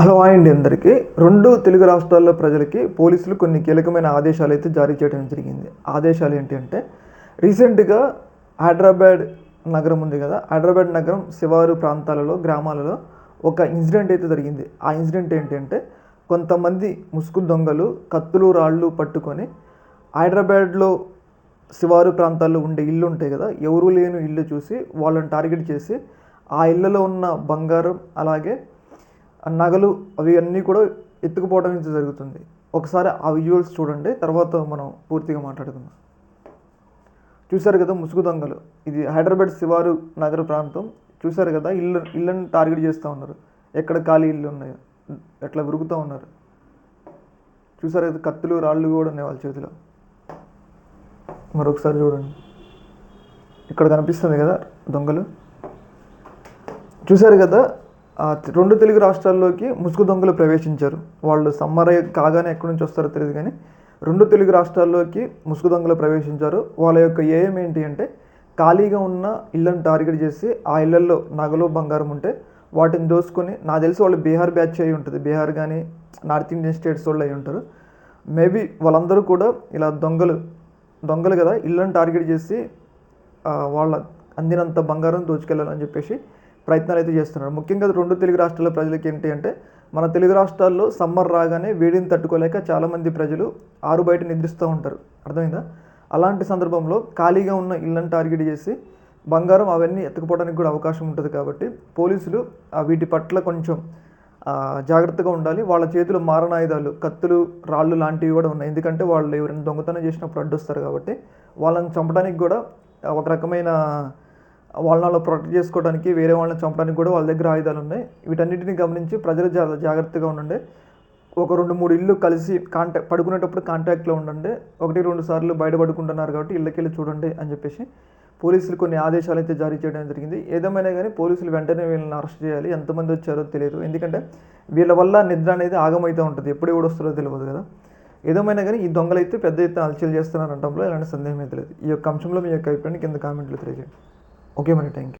Hello అండి అందరికీ. రెండు తెలుగు రాష్ట్రాల్లో ప్రజలకి పోలీసులు కొన్ని కీలకమైన ఆదేశాలు అయితే జారీ చేయడం జరిగింది. ఆదేశాలు ఏంటి అంటే రీసెంట్గా హైదరాబాద్ నగరం ఉంది కదా హైదరాబాద్ నగరం శివారు ప్రాంతాలలో గ్రామాలలో ఒక ఇన్సిడెంట్ అయితే జరిగింది. ఆ ఇన్సిడెంట్ ఏంటి అంటే కొంతమంది ముసుగు దొంగలు కత్తులు రాళ్ళు పట్టుకొని హైదరాబాద్లో శివారు ప్రాంతాల్లో ఉండే ఇల్లు ఉంటాయి కదా ఎవరు లేని ఇల్లు చూసి వాళ్ళని టార్గెట్ చేసి ఆ ఇళ్ళలో ఉన్న బంగారం అలాగే నగలు అవి అన్నీ కూడా ఎత్తుకుపోవడం అయితే జరుగుతుంది. ఒకసారి ఆ విజువల్స్ చూడండి తర్వాత మనం పూర్తిగా మాట్లాడుకుందాం. చూశారు కదా ముసుగు దొంగలు? ఇది హైదరాబాద్ శివారు నగర ప్రాంతం. చూశారు కదా ఇల్లు ఇళ్ళని టార్గెట్ చేస్తూ ఉన్నారు. ఎక్కడ ఖాళీ ఇల్లు ఉన్నాయో? ఎట్లా ఉరుకుతూ ఉన్నారు? చూసారు కదా కత్తులు రాళ్ళు కూడా ఉన్నాయి వాళ్ళ చేతిలో. మరొకసారి చూడండి. ఇక్కడ కనిపిస్తుంది కదా దొంగలు? చూశారు కదా రెండు తెలుగు రాష్ట్రాల్లోకి ముసుగు దొంగలు ప్రవేశించారు. వాళ్ళు సమ్మర్ కాగానే ఎక్కడి నుంచి వస్తారో తెలియదు కానీ రెండు తెలుగు రాష్ట్రాల్లోకి ముసుగు దొంగలు ప్రవేశించారు. వాళ్ళ యొక్క ఏం ఏంటి అంటే ఖాళీగా ఉన్న ఇళ్ళను టార్గెట్ చేసి ఆ ఇళ్ళలో నగలు బంగారం ఉంటే వాటిని దోసుకొని నాకు తెలిసి వాళ్ళు బీహార్ బ్యాచ్ అయి ఉంటుంది. బీహార్ కానీ నార్త్ ఇండియన్ స్టేట్స్ వాళ్ళు అయి ఉంటారు. మేబీ వాళ్ళందరూ కూడా ఇలా దొంగలు దొంగలు కదా ఇళ్ళని టార్గెట్ చేసి వాళ్ళ అందినంత బంగారం దోచుకెళ్ళాలని చెప్పేసి ప్రయత్నాలు అయితే చేస్తున్నారు. ముఖ్యంగా రెండు తెలుగు రాష్ట్రాల ప్రజలకి ఏంటి అంటే మన తెలుగు రాష్ట్రాల్లో సమ్మర్ రాగానే వేడిని తట్టుకోలేక చాలామంది ప్రజలు ఆరు బయట నిద్రిస్తూ ఉంటారు. అర్థమైందా? అలాంటి సందర్భంలో ఖాళీగా ఉన్న ఇళ్ళని టార్గెట్ చేసి బంగారం అవన్నీ ఎత్తుకుపోవడానికి కూడా అవకాశం ఉంటుంది కాబట్టి పోలీసులు వీటి పట్ల కొంచెం జాగ్రత్తగా ఉండాలి. వాళ్ళ చేతిలో మారణాయుధాలు కత్తులు రాళ్ళు లాంటివి కూడా ఉన్నాయి. ఎందుకంటే వాళ్ళు ఎవరైనా దొంగతనం చేసినప్పుడు అడ్డొస్తారు కాబట్టి వాళ్ళని చంపడానికి కూడా ఒక రకమైన వాళ్ళని ప్రొటెక్ట్ చేసుకోవడానికి వేరే వాళ్ళని చంపడానికి కూడా వాళ్ళ దగ్గర ఆయుధాలు ఉన్నాయి. వీటన్నిటిని గమనించి ప్రజలు చాలా జాగ్రత్తగా ఉండండి. ఒక రెండు మూడు ఇల్లు కలిసి కాంటాక్ట్ పడుకునేటప్పుడు కాంటాక్ట్లో ఉండండి. ఒకటి రెండు సార్లు బయట పడుకుంటున్నారు కాబట్టి ఇళ్ళకెళ్ళి చూడండి అని చెప్పేసి పోలీసులు కొన్ని ఆదేశాలు అయితే జారీ చేయడం జరిగింది. ఏదేమైనా కానీ పోలీసులు వెంటనే వీళ్ళని అరెస్ట్ చేయాలి. ఎంతమంది వచ్చారో తెలియదు. ఎందుకంటే వీళ్ళ వల్ల నిద్ర అనేది ఆగమైతే ఉంటుంది. ఎప్పుడు ఎవడు వస్తారో తెలియదు కదా. ఏదేమైనా కానీ ఈ దొంగలైతే పెద్ద ఎత్తున అలచలు చేస్తున్నారు అనడంలో ఎలాంటి సందేహం అయితే లేదు. ఈ యొక్క అంశంలో మీ యొక్క అభిప్రాయాన్ని కింద కామెంట్లు తెలియజేయండి. Okay money thank you